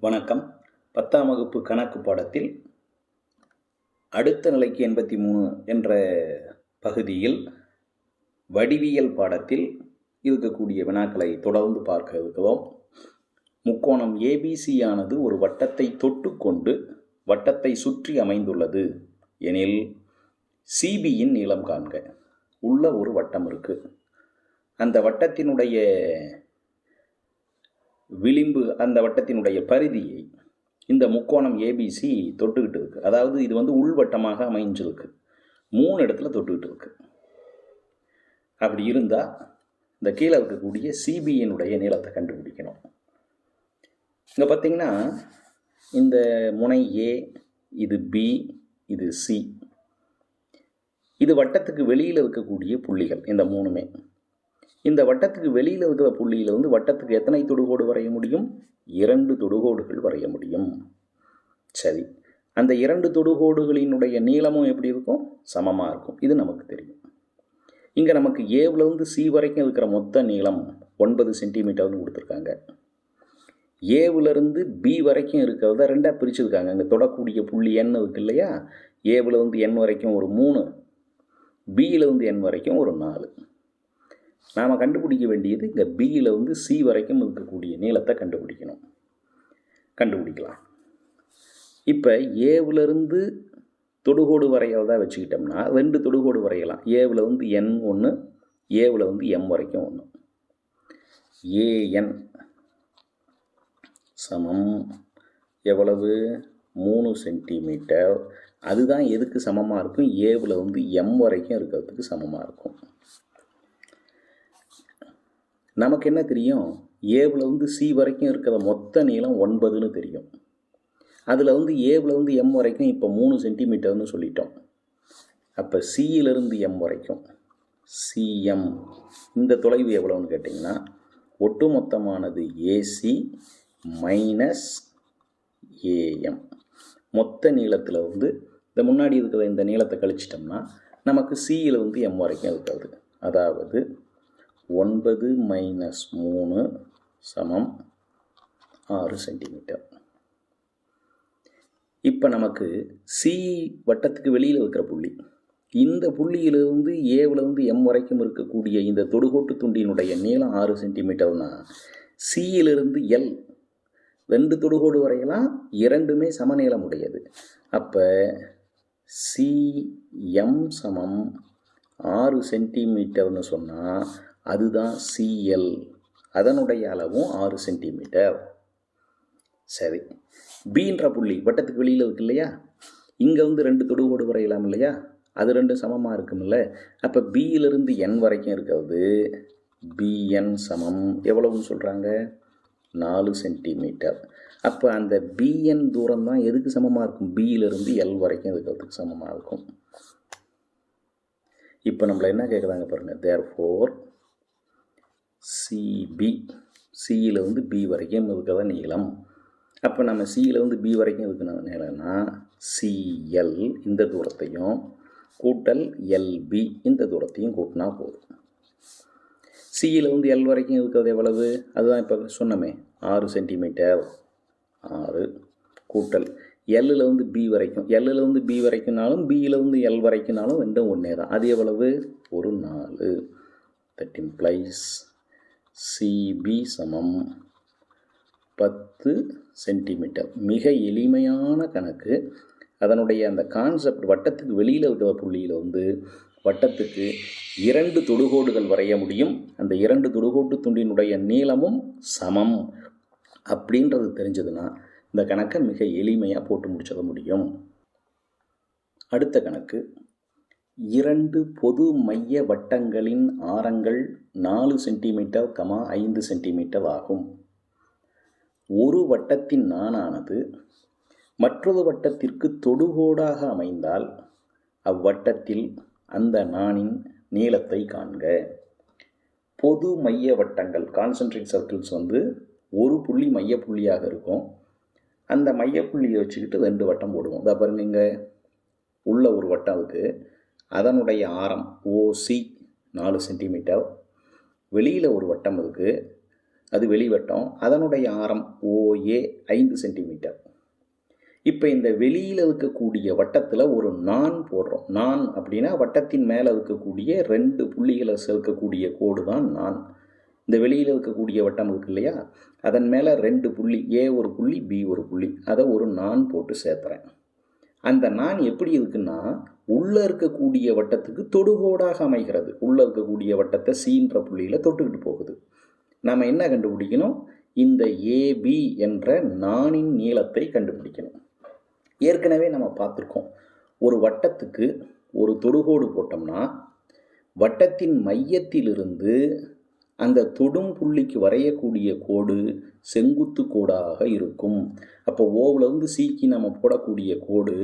வணக்கம். பத்தாம் வகுப்பு கணக்கு பாடத்தில் அடுத்த நிலைக்கு எண்பத்தி மூணு என்ற பகுதியில் வடிவியல் பாடத்தில் இருக்கக்கூடிய வினாக்களை தொடர்ந்து பார்க்க இருக்கிறோம். முக்கோணம் ஏபிசியானது ஒரு வட்டத்தை தொட்டுக்கொண்டு வட்டத்தை சுற்றி அமைந்துள்ளது எனில் சிபியின் நீளம் காண்க. உள்ள ஒரு வட்டம் இருக்குது அந்த வட்டத்தினுடைய விளிம்பு அந்த வட்டத்தினுடைய பரிதியை இந்த முக்கோணம் ஏபிசி தொட்டுக்கிட்டு இருக்கு. அதாவது இது வந்து உள்வட்டமாக அமைஞ்சிருக்கு. மூணு இடத்துல தொட்டுக்கிட்டு இருக்கு. அப்படி இருந்தால் இந்த கீழே இருக்கக்கூடிய சிபியினுடைய நீளத்தை கண்டுபிடிக்கணும். இங்கே பார்த்தீங்கன்னா இந்த முனை ஏ இது பி இது சி இது வட்டத்துக்கு வெளியில் இருக்கக்கூடிய புள்ளிகள் இந்த மூணுமே. இந்த வட்டத்துக்கு வெளியில் இருக்கிற புள்ளியில் வந்து வட்டத்துக்கு எத்தனை தொடுகோடு வரைய முடியும்? இரண்டு தொடுகோடுகள் வரைய முடியும். சரி. அந்த இரண்டு தொடுகோடுகளினுடைய நீளமும் எப்படி இருக்கும்? சமமாக இருக்கும். இது நமக்கு தெரியும். இங்கே நமக்கு ஏவிலேருந்து சி வரைக்கும் இருக்கிற மொத்த நீளம் ஒன்பது சென்டிமீட்டர்னு கொடுத்துருக்காங்க. ஏவிலேருந்து பி வரைக்கும் இருக்கிறத ரெண்டாக பிரிச்சுருக்காங்க. அங்கே தொடக்கூடிய புள்ளி எண் இருக்கு இல்லையா? ஏவில் வந்து எண் வரைக்கும் ஒரு மூணு. பியில் வந்து எண் வரைக்கும் ஒரு நாலு. நாம் கண்டுபிடிக்க வேண்டியது இங்கே பியில் வந்து சி வரைக்கும் இருக்கக்கூடிய நீளத்தை கண்டுபிடிக்கணும். கண்டுபிடிக்கலாம். இப்போ ஏவிலிருந்து தொடுகோடு வரைகிறதா வச்சுக்கிட்டோம்னா ரெண்டு தொடுகோடு வரையலாம். ஏவில் வந்து என் ஒன்று ஏவில் வந்து எம் வரைக்கும் ஒன்று ஏஎன் சமம் எவ்வளவு? மூணு சென்டிமீட்டர். அதுதான் எதுக்கு சமமாக இருக்கும்? ஏவில் வந்து எம் வரைக்கும் இருக்கிறதுக்கு சமமாக இருக்கும். நமக்கு என்ன தெரியும்? ஏவில் வந்து சி வரைக்கும் இருக்கிற மொத்த நீளம் ஒன்பதுன்னு தெரியும். அதில் வந்து ஏவிலேருந்து வந்து எம் வரைக்கும் இப்போ மூணு சென்டிமீட்டர்னு சொல்லிட்டோம். அப்போ சியிலிருந்து எம் வரைக்கும் சிஎம் இந்த தொலைவு எவ்வளோன்னு கேட்டிங்கன்னா ஒட்டுமொத்தமானது ஏசி மைனஸ் ஏஎம் மொத்த நீளத்தில் வந்து இந்த முன்னாடி இருக்கிற இந்த நீளத்தை கழிச்சிட்டோம்னா நமக்கு சியில் வந்து எம் வரைக்கும் இருக்கிறது. அதாவது ஒன்பது மைனஸ் மூணு சமம் ஆறு சென்டிமீட்டர் இப்போ நமக்கு சி வட்டத்துக்கு வெளியில் இருக்கிற புள்ளி. இந்த புள்ளியிலிருந்து ஏவிலிருந்து எம் வரைக்கும் இருக்கக்கூடிய இந்த தொடுகோட்டு துண்டினுடைய நீளம் ஆறு சென்டிமீட்டர்னா சியிலிருந்து எல் ரெண்டு தொடுகோடு வரையலாம் இரண்டுமே சமநீளம் உடையது அப்போ சிஎம் சமம் ஆறு சென்டிமீட்டர்னு சொன்னால் அதுதான் சிஎல் அதனுடைய அளவும் ஆறு சென்டிமீட்டர். சரி. பீன்ற புள்ளி வட்டத்துக்கு வெளியில் இருக்கு இல்லையா? இங்கே வந்து ரெண்டு தொடுகோடு வரையலாம் இல்லையா? அது ரெண்டும் சமமாக இருக்கும்ல. அப்போ பியிலிருந்து என் வரைக்கும் இருக்கிறது. பிஎன் சமம். எவ்வளவுன்னு சொல்கிறாங்க நாலு சென்டிமீட்டர். அப்போ அந்த பிஎன் தூரம் தான் எதுக்கு சமமாக இருக்கும்? பியிலிருந்து எல் வரைக்கும் இருக்கிறதுக்கு சமமாக இருக்கும். இப்போ நம்மளை என்ன கேட்குறாங்க பாருங்கள் தேர் ஃபோர் சிபி சியில் வந்து பி வரைக்கும் இருக்கிறத நீளம். அப்போ நம்ம சியில் வந்து பி வரைக்கும் இருக்கணும் நீளம்னா சிஎல் இந்த தூரத்தையும் கூட்டல் எல்பி இந்த தூரத்தையும் கூட்டினா போதும். சியில் வந்து எல் வரைக்கும் இருக்கிறது எவ்வளவு? அதுதான் இப்போ சொன்னோமே. ஆறு சென்டிமீட்டர். ஆறு கூட்டல் எல்லில் வந்து பி வரைக்கும். எல்லில் வந்து பி வரைக்கும்னாலும் பியில் வந்து எல் வரைக்கும்னாலும் ரெண்டும் ஒன்றே தான் அது எவ்வளவு? ஒரு நாலு. தட் இம்ப்ளைஸ் சிபி சமம். பத்து சென்டிமீட்டர். மிக எளிமையான கணக்கு. அதனுடைய அந்த கான்செப்ட் வட்டத்துக்கு வெளியில் இருக்கிற புள்ளியில் வந்து வட்டத்துக்கு இரண்டு தொடுகோடுகள் வரைய முடியும். அந்த இரண்டு தொடுகோட்டு துண்டினுடைய நீளமும் சமம். அப்படின்றது தெரிஞ்சதுன்னா இந்த கணக்கை மிக எளிமையாக போட்டு முடிச்சிட முடியும். அடுத்த கணக்கு. இரண்டு பொது மைய வட்டங்களின் ஆரங்கள் நாலு சென்டிமீட்டர் கமா ஐந்து சென்டிமீட்டர் ஆகும். ஒரு வட்டத்தின் நாணானது மற்றொரு வட்டத்திற்கு தொடுகோடாக அமைந்தால் அவ்வட்டத்தில் அந்த நாணின் நீளத்தை காண்க. பொது மைய வட்டங்கள் கான்சென்ட்ரிக் சர்க்கிள்ஸ் வந்து ஒரு புள்ளி மைய புள்ளியாக இருக்கும். அந்த மையப்புள்ளியை வச்சுக்கிட்டு ரெண்டு வட்டம் போடுவோம். இதை பாருங்க இங்கே உள்ள ஒரு வட்டம் இருக்குது அதனுடைய ஆரம் ஓசி நாலு சென்டிமீட்டர் வெளியில் ஒரு வட்டம் இருக்குது அது வெளிவட்டம் அதனுடைய ஆரம் ஓஏ ஐந்து சென்டிமீட்டர் இப்போ இந்த வெளியில் இருக்கக்கூடிய வட்டத்தில் ஒரு நான் போடுறோம். நான் அப்படின்னா வட்டத்தின் மேலே இருக்கக்கூடிய ரெண்டு புள்ளிகளை சேர்க்கக்கூடிய கோடு தான் நான். இந்த வெளியில் இருக்கக்கூடிய வட்டம் இருக்கு இல்லையா? அதன் மேலே ரெண்டு புள்ளி ஏ ஒரு புள்ளி பி ஒரு புள்ளி. அதை ஒரு நான் போட்டு சேர்த்துறேன். அந்த நான் எப்படி இருக்குன்னா உள்ளே இருக்கக்கூடிய வட்டத்துக்கு தொடுகோடாக அமைகிறது. உள்ளே இருக்கக்கூடிய வட்டத்தை சீன்ற புள்ளியில் தொட்டுக்கிட்டு போகுது. நம்ம என்ன கண்டுபிடிக்கணும்? இந்த ஏபி என்ற நாணின் நீளத்தை கண்டுபிடிக்கணும். ஏற்கனவே நம்ம பார்த்துருக்கோம். ஒரு வட்டத்துக்கு ஒரு தொடுகோடு போட்டோம்னா வட்டத்தின் மையத்திலிருந்து அந்த தொடும் புள்ளிக்கு வரையக்கூடிய கோடு செங்குத்து கோடாக இருக்கும். அப்போ ஓவில் இருந்து சிக்கு நம்ம போடக்கூடிய கோடு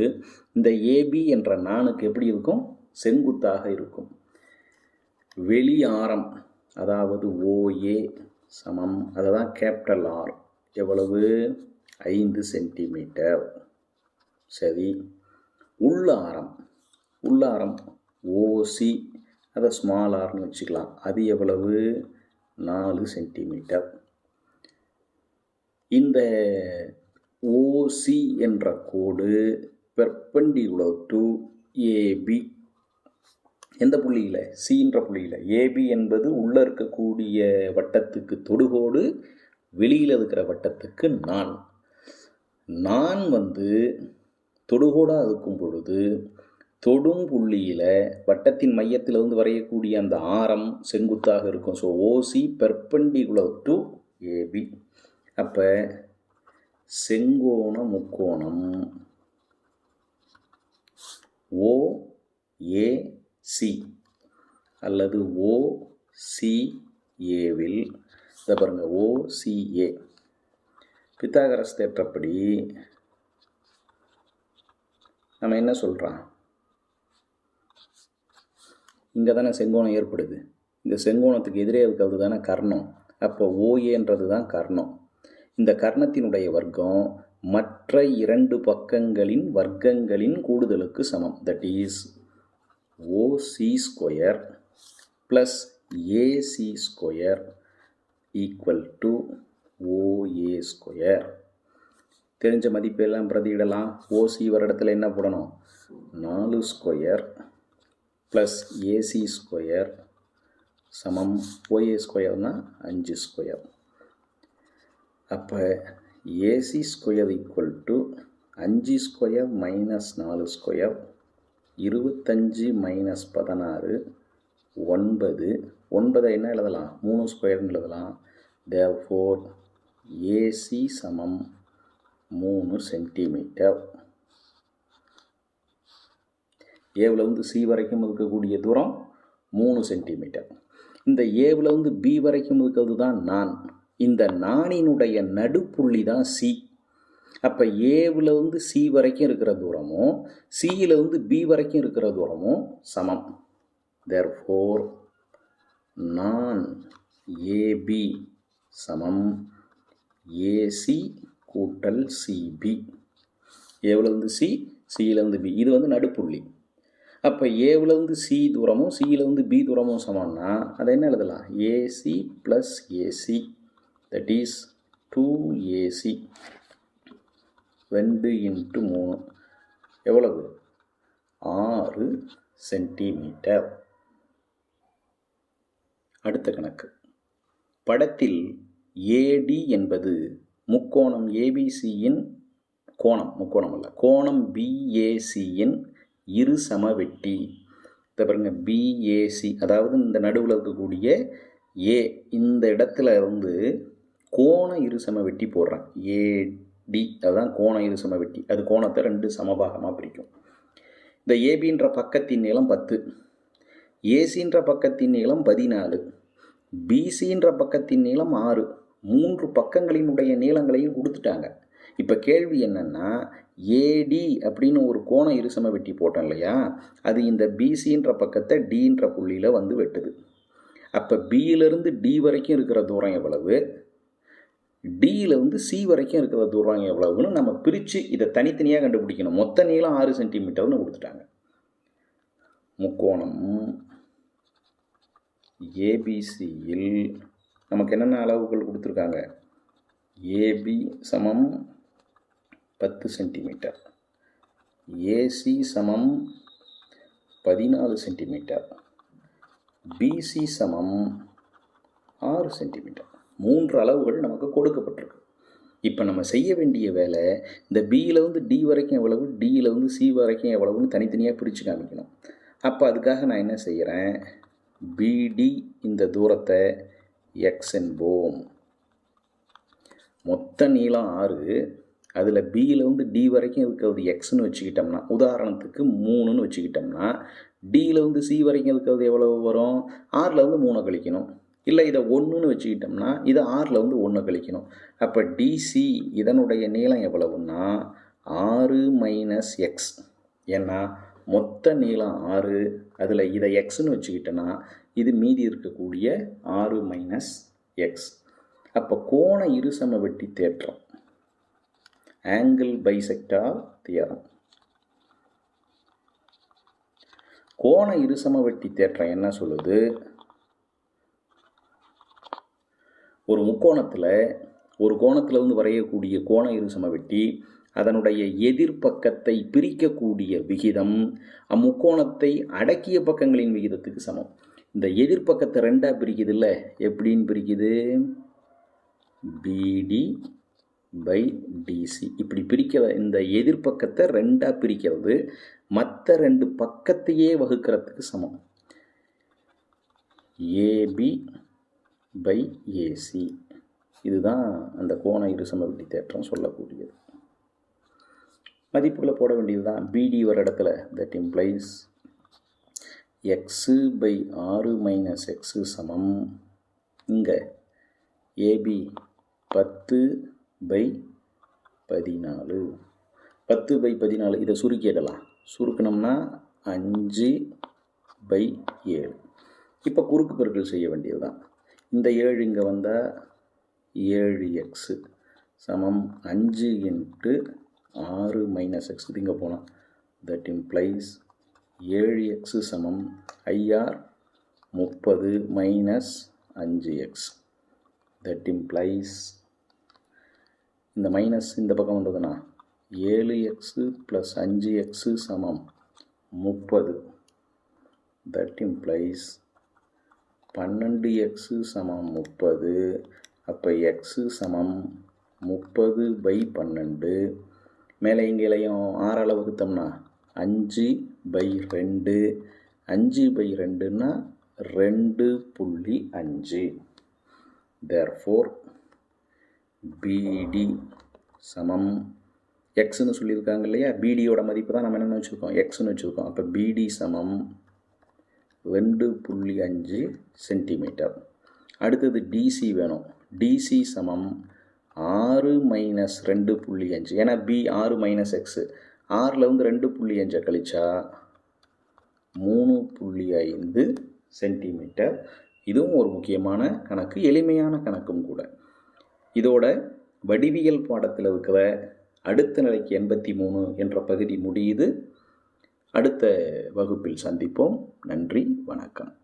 இந்த ஏபி என்ற நானுக்கு எப்படி இருக்கும்? செங்குத்தாக இருக்கும். வெளி ஆரம் அதாவது ஓஏ சமம். அதை தான் கேபிட்டல் ஆர் எவ்வளவு? ஐந்து சென்டிமீட்டர். சரி. உள்ள ஆரம் உள்ள ஆரம் ஓசி அதை ஸ்மால் ஆர்னு வச்சுக்கலாம். அது எவ்வளவு? நாலு சென்டிமீட்டர் இந்த ஓசி என்ற கோடு பெர்பண்டிகுலர் டு ஏபி எந்த புள்ளியில்? சின்ற புள்ளியில். ஏபி என்பது உள்ளே இருக்கக்கூடிய வட்டத்துக்கு தொடுகோடு வெளியில் இருக்கிற வட்டத்துக்கு நான். நான் வந்து தொடுகோடாக இருக்கும் பொழுது தொடும் புள்ளியில் வட்டத்தின் மையத்தில் வரையக்கூடிய அந்த ஆரம் செங்குத்தாக இருக்கும். So OC perpendicular to AB அப்போ செங்கோண முக்கோணம் ஓ ஏ சி அல்லது ஓ சி ஏவில் இதை பாருங்கள் ஓசிஏ பித்தாகரஸ் தேற்றப்படி நம்ம என்ன சொல்கிறான் இங்கே தானே செங்கோணம் ஏற்படுது. இந்த செங்கோணத்துக்கு எதிரே இருக்கிறது தானே கர்ணம். அப்போ ஓஏன்றது தான் கர்ணம். இந்த கர்ணத்தினுடைய வர்க்கம் மற்ற இரண்டு பக்கங்களின் வர்க்கங்களின் கூடுதலுக்கு சமம். That is OC square plus AC square equal to OA square தெரிஞ்ச மதிப்பெல்லாம் பிரதியிடலாம். ஓசி வர இடத்துல என்ன போடணும்? நாலு ஸ்கொயர் ப்ளஸ் ஏசி ஸ்கொயர் சமம் ஓஏ ஸ்கொயர்னால் அஞ்சு ஸ்கொயர் அப்போ ஏசி ஸ்கொயர் ஈக்குவல் டு அஞ்சு ஸ்கொயர் மைனஸ் நாலு ஸ்கொயர் இருபத்தஞ்சி மைனஸ் பதினாறு ஒன்பது. ஒன்பதை என்ன எழுதலாம்? மூணு ஸ்கொயர்னு எழுதலாம். தேவ் ஃபோர் ஏசி சமம் மூணு சென்டிமீட்டர் ஏவிலேருந்து சி வரைக்கும் இருக்கக்கூடிய தூரம் மூணு சென்டிமீட்டர். இந்த ஏவிலேருந்து பி வரைக்கும் இருக்கிறது தான் நான். இந்த நாணினுடைய நடுப்புள்ளி தான் சி அப்போ ஏவிலேருந்து சி வரைக்கும் இருக்கிற தூரமும் சியிலேருந்து பி வரைக்கும் இருக்கிற தூரமும் சமம். தேர் ஃபோர் நான் ஏபி சமம். ஏசி கூட்டல் சிபி ஏவிலேருந்து சி சியிலேருந்து பி இது வந்து நடுப்புள்ளி. அப்போ ஏவிலேருந்து சி தூரமும் சியிலேருந்து பி தூரமும் சமம்னா அதை என்ன எழுதலாம்? AC plus AC that is two AC ரெண்டு இன்ட்டு மூணு. எவ்வளவு? ஆறு சென்டிமீட்டர் அடுத்த கணக்கு. படத்தில் ஏடி என்பது முக்கோணம் ஏபிசியின் கோணம். முக்கோணம் அல்ல. கோணம் பிஏசியின் இரு சமவெட்டி இதை பாருங்க பிஏசி அதாவது இந்த நடுவில் இருக்கக்கூடிய ஏ இந்த இடத்துல இருந்து கோண இரு சமவெட்டி போடுறேன் ஏடி அதுதான் கோண இரு சமவெட்டி அது கோணத்தை ரெண்டு சமபாகமாக பிரிக்கும். இந்த ஏபின்ற பக்கத்தின் நீளம் பத்து. ஏசின்ற பக்கத்தின் நீளம் பதினாலு. பிசின்ற பக்கத்தின் நீளம் ஆறு. மூன்று பக்கங்களினுடைய நீளங்களையும் கொடுத்துட்டாங்க. இப்போ கேள்வி என்னென்னா ஏடி அப்படின்னு ஒரு கோண இருசம வெட்டி போட்டோம் இல்லையா? அது இந்த பிசின்ற பக்கத்தை டின்ற புள்ளியில் வந்து வெட்டுது. அப்போ பியிலிருந்து டி வரைக்கும் இருக்கிற தூரம் எவ்வளவு? டியிலேருந்து சி வரைக்கும் இருக்கிற தூரம் எவ்வளவுன்னு நம்ம பிரித்து இதை தனித்தனியாக கண்டுபிடிக்கணும். மொத்த நீளம் ஆறு சென்டிமீட்டர்னு கொடுத்துட்டாங்க. முக்கோணம் ஏபிசியில் நமக்கு என்னென்ன அளவுகள் கொடுத்துருக்காங்க? ஏபி சமம் பத்து சென்டிமீட்டர் ஏசி சமம் பதினாலு சென்டிமீட்டர் பிசி சமம் ஆறு சென்டிமீட்டர் மூன்று அளவுகள் நமக்கு கொடுக்கப்பட்டிருக்கு. இப்போ நம்ம செய்ய வேண்டிய வேலை இந்த பியிலேருந்து வந்து டி வரைக்கும் எவ்வளவு டியில் வந்து சி வரைக்கும் எவ்வளவுன்னு தனித்தனியாக பிரித்து காமிக்கணும். அப்போ அதுக்காக நான் என்ன செய்கிறேன் பிடி இந்த தூரத்தை எக்ஸ் என்போம். மொத்த நீளம் ஆறு. அதில் பியில் வந்து டி வரைக்கும் இருக்கிறது எக்ஸ்னு வச்சுக்கிட்டோம்னா உதாரணத்துக்கு மூணுன்னு வச்சுக்கிட்டோம்னா டியில் வந்து சி வரைக்கும் இருக்கிறது எவ்வளவு வரும்? ஆறில் வந்து மூணை கழிக்கணும். இல்லை இதை ஒன்றுன்னு வச்சுக்கிட்டோம்னா இதை ஆறில் வந்து ஒன்று கழிக்கணும். அப்போ டிசி இதனுடைய நீளம் எவ்வளவுன்னா ஆறு மைனஸ் எக்ஸ் ஏன்னா மொத்த நீளம் ஆறு. அதில் இதை எக்ஸ்னு வச்சுக்கிட்டோன்னா இது மீதி இருக்கக்கூடிய ஆறு மைனஸ் எக்ஸ் அப்போ கோண இருசம வெட்டி தேற்றம். ஆங்கிள் பைசெக்டார் தியரம் கோண இருசம வெட்டி தேற்றம் என்ன சொல்லுது? ஒரு முக்கோணத்தில் ஒரு கோணத்தில் இருந்து வரையக்கூடிய கோண இருசம வெட்டி அதனுடைய எதிர்ப்பக்கத்தை பிரிக்கக்கூடிய விகிதம் அம்முக்கோணத்தை அடக்கிய பக்கங்களின் விகிதத்துக்கு சமம். இந்த எதிர்ப்பக்கத்தை ரெண்டாக பிரிக்குது இல்லை எப்படின்னு பிரிக்குது? பிடி பை டிசி இப்படி பிரிக்கிற இந்த எதிர்ப்பக்கத்தை ரெண்டாக பிரிக்கிறது. மற்ற ரெண்டு பக்கத்தையே வகுக்கிறதுக்கு சமம். ஏபி பை ஏசி இதுதான் அந்த கோண இருசமவெட்டி தேற்றம் சொல்லக்கூடியது. மதிப்புகளை போட வேண்டியது தான் பிடி வர இடத்துல தட் இம்ப்ளைஸ் எக்ஸு பை ஆறு மைனஸ் எக்ஸு சமம். இங்கே ஏபி பத்து பை பதினாலு. பத்து பை பதினாலு இதை சுருக்கிடலாம். சுருக்கினோம்னா அஞ்சு பை ஏழு. இப்போ குறுக்கு பெருக்கல் செய்ய வேண்டியது தான் இந்த ஏழு இங்கே வந்தால் ஏழு எக்ஸு சமம் அஞ்சு இன்ட்டு ஆறு மைனஸ் எக்ஸ் இது இங்கே போனால் தட் இம்ப்ளைஸ் ஏழு எக்ஸு சமம் ஐஆர் முப்பது மைனஸ் அஞ்சு எக்ஸ் தட் இம்ப்ளைஸ் இந்த மைனஸ் இந்த பக்கம் வந்ததுன்னா ஏழு எக்ஸு ப்ளஸ் அஞ்சு எக்ஸு சமம் முப்பது. தட் இம்ப்ளைஸ் பன்னெண்டு எக்ஸு சமம் முப்பது. அப்போ எக்ஸு சமம் முப்பது பை பன்னெண்டு. மேலே இங்கேலையும் ஆறால் வகுத்தோம்னா அஞ்சு பை ரெண்டு. அஞ்சு பை ரெண்டுன்னா ரெண்டு புள்ளி அஞ்சு. தேர் ஃபோர் பிடி சமம். எக்ஸ்னு சொல்லியிருக்காங்க இல்லையா? பிடியோட மதிப்பு தான் நம்ம என்னென்னு வச்சுருக்கோம்? எக்ஸ்னு வச்சுருக்கோம். அப்போ பிடி சமம் ரெண்டு புள்ளி அஞ்சு சென்டிமீட்டர் அடுத்தது டிசி வேணும். டிசி சமம் ஆறு மைனஸ் ரெண்டு புள்ளி அஞ்சு. ஏன்னா பி ஆறு மைனஸ் எக்ஸு ஆறில் வந்து ரெண்டு புள்ளி அஞ்சை கழிச்சா மூணு புள்ளி ஐந்து சென்டிமீட்டர் இதுவும் ஒரு முக்கியமான கணக்கு எளிமையான கணக்கும் கூட. இதோட வடிவியல் பாடத்தில் இருக்கிற அடுத்த நிலைக்கு எண்பத்தி மூணு என்ற பகுதி முடியுது. அடுத்த வகுப்பில் சந்திப்போம். நன்றி வணக்கம்.